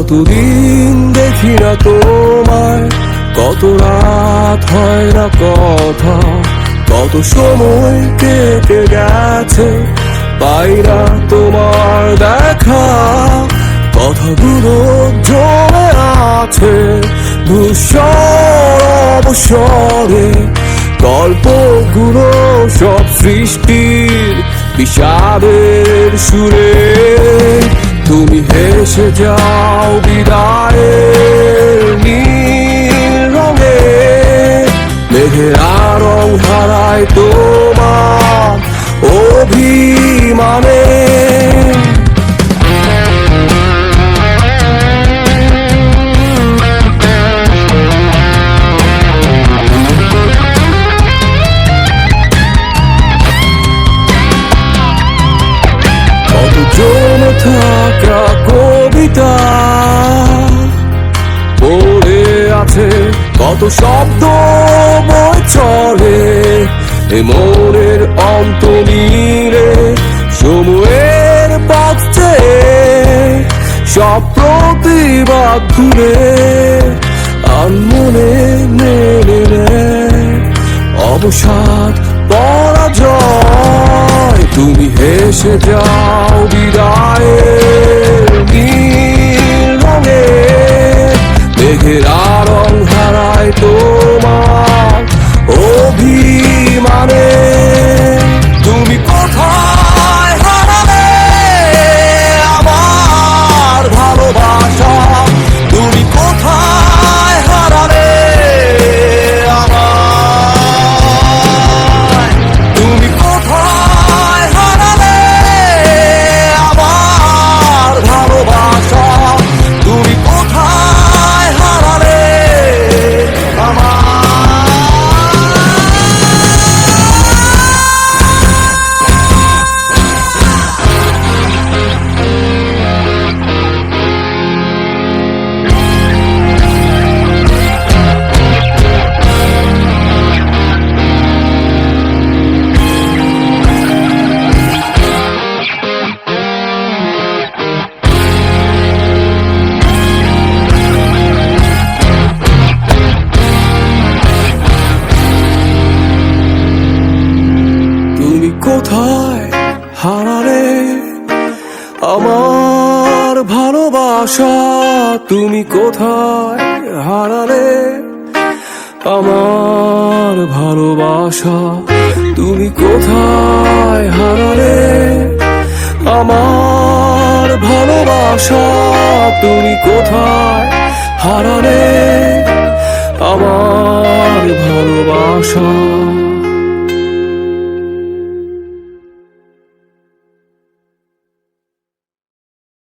কতদিন দেখি না তোমায়, কত রাত হয় না কথা, কত সময় কেটে গেছে পাই না তোমার দেখা, কথাগুলো জমে আছে ধূসর অবসরে, গল্পগুলো সব সৃষ্টির বিষাদের সুরে তুমি হেসে যাও বিদায় নীল রঙে। মেঘেরা রং হারায় তোমার অভিমানে থাকা কবিতা। পড়ে আছে কত শব্দ চলে, এ মনের অন্ত নীরে সময়ের পথ সব প্রতিবাদ ঘুরে আনমনে মেনে নেয় অবসাদ, পরাজয়, তুমি হেসে যাও বিদায়ের আমার ভালোবাসা তুমি কোথায় হারালে? আমার ভালোবাসা তুমি কোথায় হারালে? আমার ভালোবাসা তুমি কোথায় হারালে? আমার ভালোবাসা